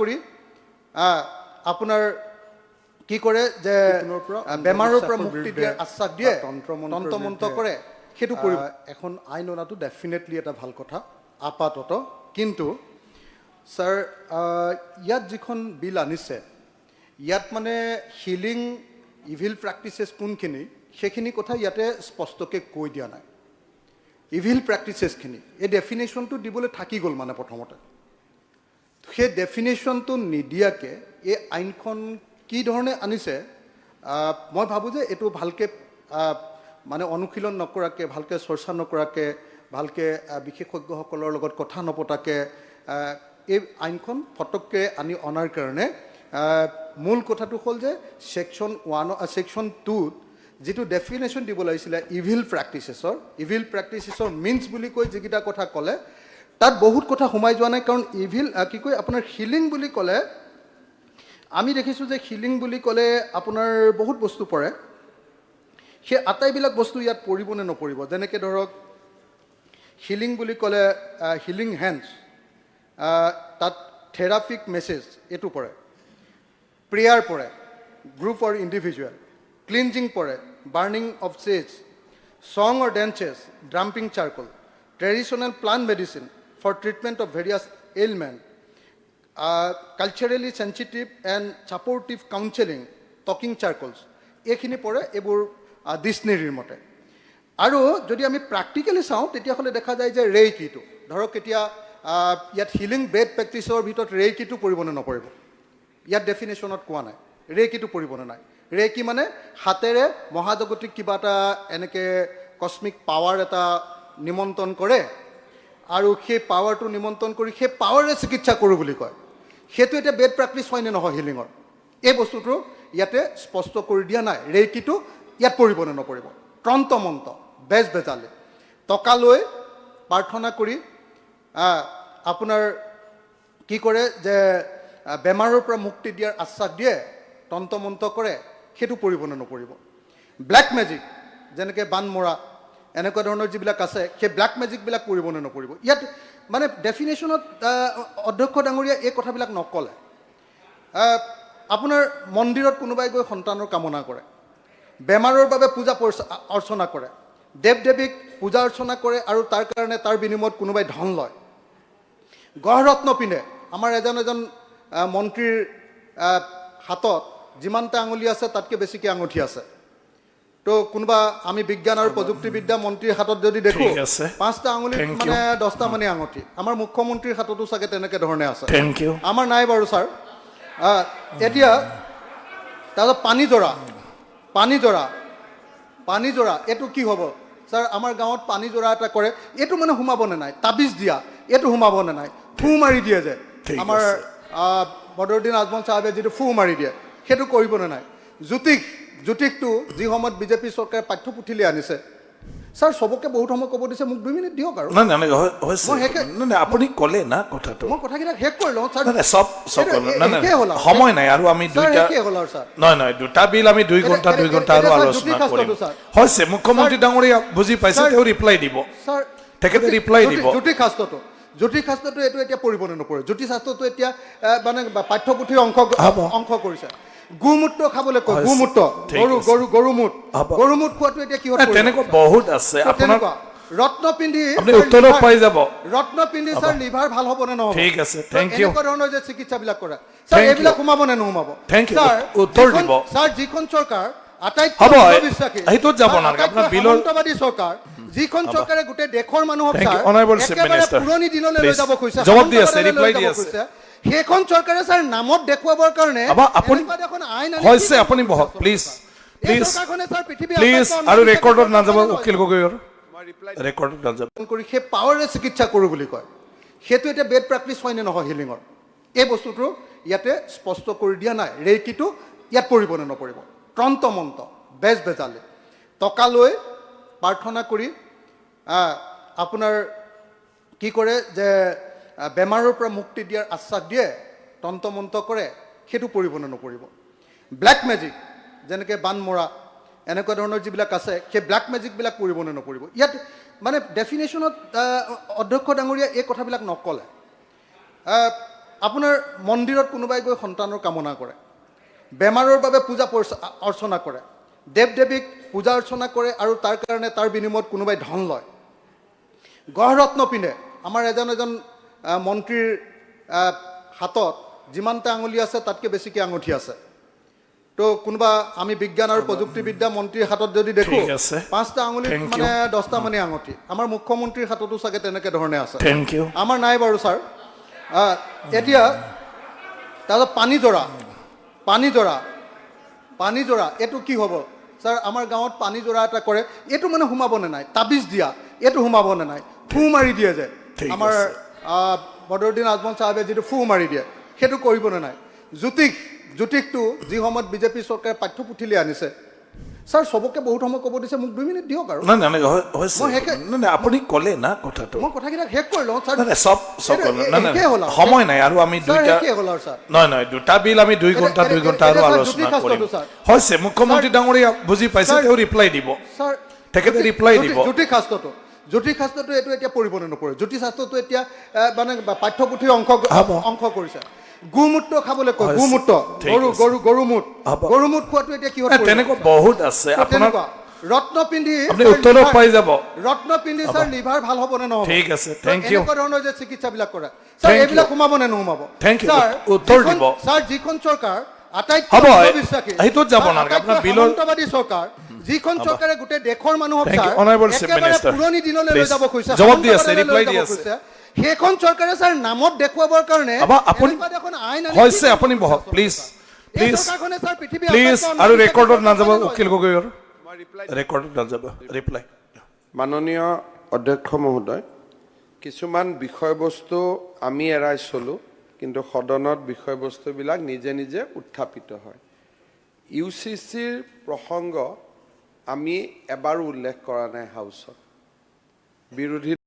কৰি আপোনাৰ কি কৰে যে বেমাৰৰ পৰা মুক্তি দিয়াৰ আশ্বাস দিয়ে তন্ত্ৰ-মন্ত্ৰৰ তন্ত্ৰ-মন্ত্ৰ কৰে সেইটো কৰিব। এখন আইন অনাটো ডেফিনেটলি এটা ভালো কথা আপাতত। কিন্তু ছাৰ ইয়াত যিখন বিল আনিছে ইয়াত মানে হিলিং ইভিল প্ৰেক্টিচেছ কোনখিনি সেইখিনি কথা ইয়াতে স্পষ্টকৈ কৈ দিয়া নাই। ইভিল প্ৰেক্টিচেছখিনি এই ডেফিনেশ্যনটো দিবলৈ থাকি গ'ল মানে প্ৰথমতে। সেই ডেফিনেশ্যনটো নিদিয়াকৈ এই আইনখন কি ধৰণে আনিছে মই ভাবোঁ যে এইটো ভালকৈ মানে অনুশীলন নকৰাকৈ, ভালকৈ চৰ্চা নকৰাকৈ, ভালকৈ বিশেষজ্ঞসকলৰ লগত কথা নপতাকৈ এই আইনখন ফটককৈ আনি অনাৰ কাৰণে মূল কথাটো হ'ল যে ছেকশ্যন ওৱান ছেকশ্যন টুত যিটো ডেফিনেশ্যন দিব লাগিছিলে ইভিল প্ৰেক্টিচেছৰ ইভিল প্ৰেক্টিচেছৰ মিনছ বুলি কৈ যিকেইটা কথা ক'লে তাত বহুত কথা সোমাই যোৱা নাই, কাৰণ ইভিল কি কয়, আপোনাৰ হিলিং বুলি ক'লে, আমি দেখিছোঁ যে হিলিং বুলি ক'লে আপোনাৰ বহুত বস্তু পৰে। সেই আটাইবিলাক বস্তু ইয়াত পৰিব নে নপৰিব? যেনেকৈ ধৰক হিলিং বুলি ক'লে হিলিং হেণ্ডছ তাত থেৰাপিক মেছেজ এইটো পৰে। প্ৰেয়াৰ পৰে গ্ৰুপ অৰ ইণ্ডিভিজুৱেল ক্লিনজিং পৰে burning of sage song or dances drumming circle traditional plant medicine for treatment of various ailments culturally sensitive and supportive counselling talking circles এইখিনি পৰে এইবোৰ ডিচনেৰীৰ মতে। আৰু যদি আমি প্ৰেক্টিকেলি চাওঁ, তেতিয়াহ'লে দেখা যায় যে ৰেইকিটো, ধৰক এতিয়া ইয়াত হিলিং বেড প্ৰেক্টিচৰ ভিতৰত ৰেইকিটো পৰিব নে নপৰিব? ইয়াত ডেফিনেশ্যনত কোৱা নাই। ৰেইকিটো পৰিবনে নাই? ৰেইকি মানে হাতেৰে মহাজাগতিক কিবা এটা এনেকৈ কস্মিক পাৱাৰ এটা নিমন্ত্ৰণ কৰে আৰু সেই পাৱাৰটো নিমন্ত্ৰণ কৰি সেই পাৱাৰে চিকিৎসা কৰোঁ বুলি কয়। সেইটো এতিয়া বেড প্ৰেক্টিচ হয়নে নহয় হিলিঙৰ এই বস্তুটো ইয়াতে স্পষ্ট কৰি দিয়া নাই। ৰেইকিটো ইয়াত পৰিব নে নপৰিব ত্ৰন্ত বেজ বেজালে টকা লৈ প্ৰাৰ্থনা কৰি আপোনাৰ কি কৰে যে বেমাৰৰ পৰা মুক্তি দিয়াৰ আশ্বাস দিয়ে তন্ত্ৰ কৰে, সেইটো পৰিব নে নপৰিব ব্লেক মেজিক যেনেকৈ বান মৰা এনেকুৱা ধৰণৰ যিবিলাক আছে, সেই ব্লেক মেজিকবিলাক পৰিব নে নপৰিব ইয়াত মানে ডেফিনেশ্যনত অধ্যক্ষ ডাঙৰীয়া এই কথাবিলাক নক'লে। আপোনাৰ মন্দিৰত কোনোবাই গৈ সন্তানৰ কামনা কৰে, বেমাৰৰ বাবে পূজা অৰ্চনা কৰে দেৱ দেৱীক পূজা অৰ্চনা কৰে আৰু তাৰ কাৰণে তাৰ বিনিময়ত কোনোবাই ধন লয়। গহৰত্ন পিন্ধে, আমাৰ এজন এজন মন্ত্ৰীৰ হাতত যিমানটা আঙুলি আছে, তাতকৈ বেছিকৈ আঙুঠি আছে। তো কোনোবা আমি বিজ্ঞান আৰু প্ৰযুক্তিবিদ্যা মন্ত্ৰীৰ হাতত যদি দেখোঁ পাঁচটা you. মানে দহটা মানে আঙুঠি। আমাৰ মুখ্যমন্ত্ৰীৰ হাততো চাগে তেনেকৈ ধৰণে আছে। আমাৰ নাই বাৰু ছাৰ। এতিয়া তাৰপিছত পানীজৰা পানীজৰা পানীজৰা এইটো কি হ'ব? ছাৰ আমাৰ গাঁৱত পানীজৰা এটা কৰে। এইটো মানে সোমাবনে নাই? তাবিজ দিয়া। এইটো সোমাবনে নাই? ফু মাৰি দিয়ে যে। আমাৰ বদৰুদ্দিন আজমল চাহাবে যিটো ফু মাৰি দিয়ে সেইটো কৰিবনে নাই? জ্যোতিষ জ্যোতিষটো যি সময়ত বিজেপি চৰকাৰে পাঠ্যপুথিলৈ আনিছে। ছাৰ চবকে বহুত সময় ক'ব দিছে মোক দুই মিনিট দিয়ক আৰু। আপুনি ক'লে না কথাটো। মই কথাকেইটা শেষ কৰি লওঁ ছাৰ। চব চব। সময় নাই আৰু আমি দুইটা নহয় নহয় দুটা বিল আমি দুই ঘণ্টা দুই ঘণ্টা আৰু আলোচনা কৰিম। হৈছে মুখ্যমন্ত্ৰী ডাঙৰীয়া বুজি পাইছে তেওঁ ৰিপ্লাই দিব। তেখেতে reply দিব। জ্যোতিষ শাস্ত্ৰটো জ্যোতিষ এইটো এতিয়া পৰিব নে নপৰে জ্যোতিষ এতিয়া মানে পাঠ্যপুথিৰ অংশ অংশ কৰিছে গোমূত্ৰ খাবলৈ কয়। গোমূত্ৰ গৰু। গৰু গৰুমূত গৰুমূত খোৱাটো এতিয়া তেনেকুৱা বহুত আছে তেনেকুৱা। ৰত্ন পিন্ধি পাই যাব। ৰত্ন পিন্ধি ছাৰ লিভাৰ ভালো হ'ব নে নহ'ব ঠিক আছে, তো thank এনেকুৱা ধৰণৰ যে চিকিৎসাবিলাক কৰে ছাৰ এইবিলাক সোমাব নে নোসোমাব you. ছাৰ উত্তৰ যিখন- দিব। ছাৰ যিখন চৰকাৰ আটাইতকৈ হ'ব, অন্ধবিশ্বাসী, সেইটোত যাব নালাগে। আপোনাৰ বিলৰ- চৰকাৰ যিখন চৰকাৰে গোটেই দেশৰ মানুহক ছাৰ একেবাৰে পুৰণি দিনলৈ লৈ যাব খুজিছে জবাব দি আছে, লৈ দি আছে। সেইখন চৰকাৰে ছাৰ নামত দেখুৱাবৰ কাৰণে আপুনি এখন আইন হৈছে আপুনি বহক প্লিজ প্লিজ পৃথিৱীৰ প্লিজ আৰু ৰেকৰ্ডত নাযাব উকিল গগৈৰ। ৰেকৰ্ডত নাযাব। কৰি সেই পাৱাৰে চিকিৎসা কৰোঁ বুলি কয়। সেইটো এতিয়া বেড প্ৰেক্টিচ হয়নে নহয় হিলিঙৰ এই বস্তুটো ইয়াতে স্পষ্ট কৰি দিয়া নাই। ৰেইকিটো ইয়াত পৰিব নে নপৰিব ত্ৰন্ত মন্ত বেজ বেজালে টকা লৈ প্ৰাৰ্থনা কৰি আপোনাৰ কি কৰে যে বেমাৰৰ পৰা মুক্তি দিয়াৰ আশ্বাস দিয়ে তন্ত্ৰ কৰে, সেইটো পৰিব নে নপৰিব ব্লেক মেজিক যেনেকৈ বান মৰা, এনেকুৱা ধৰণৰ যিবিলাক আছে, সেই ব্লেক মেজিকবিলাক পৰিব নে নপৰিব ইয়াত মানে ডেফিনেশ্যনত অধ্যক্ষ ডাঙৰীয়া এই কথাবিলাক নক'লে। আপোনাৰ মন্দিৰত কোনোবাই গৈ সন্তানৰ কামনা কৰে, বেমাৰৰ বাবে পূজা অৰ্চনা কৰে দেৱ দেৱীক পূজা অৰ্চনা কৰে আৰু তাৰ কাৰণে তাৰ বিনিময়ত কোনোবাই ধন লয়। গহৰত্ন পিন্ধে আমাৰ এজন এজন মন্ত্ৰীৰ হাতত যিমানটা আঙুলি আছে তাতকৈ বেছিকৈ আঙুঠি আছে। তো কোনোবা আমি বিজ্ঞান আৰু প্ৰযুক্তিবিদ্যা মন্ত্ৰীৰ হাতত যদি দেখোঁ পাঁচটা you. মানে দহটা মানে আঙুঠি। আমাৰ মুখ্যমন্ত্ৰীৰ হাততো চাগে তেনেকৈ ধৰণে আছে। আমাৰ নাই বাৰু ছাৰ। এতিয়া তাৰপিছত পানী জৰা। পানী জৰা। পানী জৰা এইটো কি হ'ব? ছাৰ আমাৰ গাঁৱত পানী জৰা এটা কৰে। এইটো মানে সোমাবনে নাই? তাবিজ দিয়া। এইটো সোমাবনে নাই? ফু মাৰি দিয়ে যে। আমাৰ বদৰুদ্দিন আজমল চাহাবে যিটো ফু মাৰি দিয়ে সেইটো কৰিবনে নাই? জ্যোতিষ জ্যোতিষটো যি সময়ত বিজেপি চৰকাৰে পাঠ্যপুথিলৈ আনিছে ছাৰ চবকে বহুত সময় ক'ব দিছে মোক দুই মিনিট দিয়ক আৰু। আপুনি ক'লে না কথাটো। মই কথাকেইটা শেষ কৰি লওঁ ছাৰ। চব চব। সময় নাই আৰু আমি দুইটা নহয় নহয় দুটা বিল আমি দুই ঘণ্টা দুই ঘণ্টা আৰু আলোচনা কৰিম। হৈছে মুখ্যমন্ত্ৰী ডাঙৰীয়া বুজি পাইছে তেওঁ ৰিপ্লাই দিব। তেখেতে জ্যোতি- দিব। জ্যোতিষশাস্ত্ৰটো জ্যোতিষশাস্ত্ৰটো এইটো এতিয়া পৰিব নে নপৰে জ্যোতিষশাস্ত্ৰটো এতিয়া মানে পাঠ্যপুথিৰ অংশ অংশ কৰিছে। গোমূত্ৰ খাবলৈ কয় গোমূত্ৰ। গৰু গৰু গৰুমূত। গৰুমূত খোৱাটো এতিয়া কিহত তেনেকুৱা বহুত আছে। তেনেকুৱা। ৰত্ন পিন্ধি উত্তৰো পাই যাব। ৰত্ন পিন্ধি ছাৰ লিভাৰ ভালো হ'ব নে নহ'ব? ঠিক আছে, thank you. এনেকুৱা ধৰণৰ যে চিকিৎসাবিলাক কৰে। ছাৰ এইবিলাক সোমাব নে নোসোমাব? You. ছাৰ উত্তৰ দিব। ছাৰ যিখন চৰকাৰ আটাইতকৈ হ'ব, অন্ধবিশ্বাসী, সেইটোত যাব নালাগে, আপোনাৰ বিলৰ- চৰকাৰ যিখন চৰকাৰে গোটেই দেশৰ মানুহক একেবাৰে পুৰণি দিনলৈ লৈ যাব খুজিছে জবাব দি আছে, সামন্তবাদলৈ দি আছে। সেইখন চৰকাৰে ছাৰ নামত দেখুৱাবৰ কাৰণে আপুনি- আইন হৈছে আপুনি বহক প্লিজ প্লিজ প্লিজ আৰু ৰেকৰ্ডত নাযাব উকিল গগৈৰ। ৰেকৰ্ডত নাযাব ৰিপ্লাই মাননীয় অধ্যক্ষ মহোদয় কিছুমান বিষয়বস্তু আমি এৰাই চলোঁ কিন্তু সদনত বিষয়বস্তুবিলাক নিজে নিজে উত্থাপিত হয়। ইউ চি চিৰ প্ৰসংগ আমি এবাৰো উল্লেখ কৰা নাই হাউচত। বিৰোধী